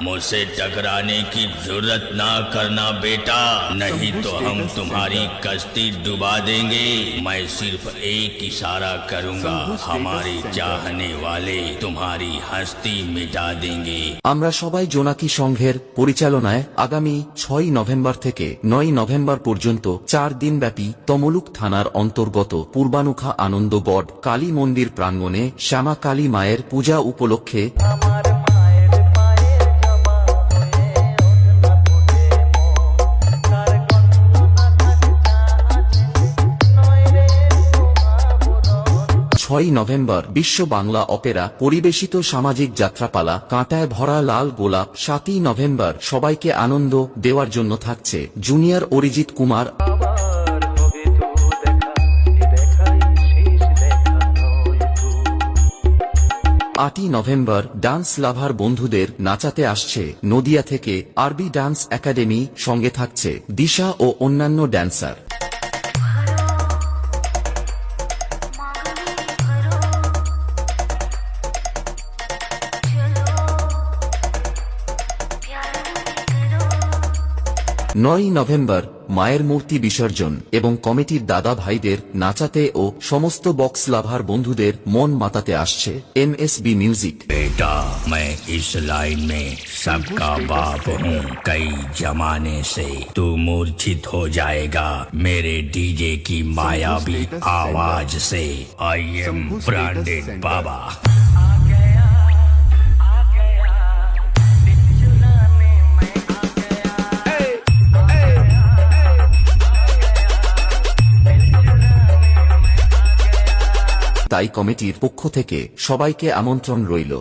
मुझसे टकराने की जरूरत ना करना बेटा नहीं तो हम तुम्हारी कश्ती डुबा देंगे मैं सिर्फ एक इशारा करूंगा हमारे चाहने वाले तुम्हारी हस्ती मिटा देंगे আমরা সবাই জোনাকি সংঘের পরিচালনায় আগামী ছয় নভেম্বর থেকে নয় নভেম্বর পর্যন্ত চার দিনব্যাপী তমলুক থানার অন্তর্গত পূর্বানুখা আনন্দগড় কালী মন্দির প্রাঙ্গণে শ্যামা কালী মায়ের পূজা উপলক্ষে মহাপুরন ছয় নভেম্বর বিশ্ব বাংলা অপেরা পরিবেশিত সামাজিক যাত্রাপালা কাঁটায় ভরা লাল গোলাপ সাতই নভেম্বর সবাইকে আনন্দ দেওয়ার জন্য থাকছে। জুনিয়র অরিজিৎ কুমার। আটই নভেম্বর ডান্স লাভার বন্ধুদের নাচাতে আসছে। নদিয়া থেকে আরবি ডান্স একাডেমি সঙ্গে থাকছে দিশা ও অন্যান্য ড্যান্সার নয় নভেম্বর মায়ের মূর্তি বিসর্জন এবং কমিটির দাদা ভাইদের নাচাতে ও সমস্ত বক্স লাভার বন্ধুদের মন মাতাতে আসছে এমএসবি মিউজিক बेटा मैं इस लाइन में सबका बाप हूँ कई जमाने से तू मूर्छित हो जाएगा मेरे डीजे की मायावी आवाज से आई एम ब्रांडेड बाबा তাই কমিটির পক্ষ থেকে সবাইকে আমন্ত্রণ রইল।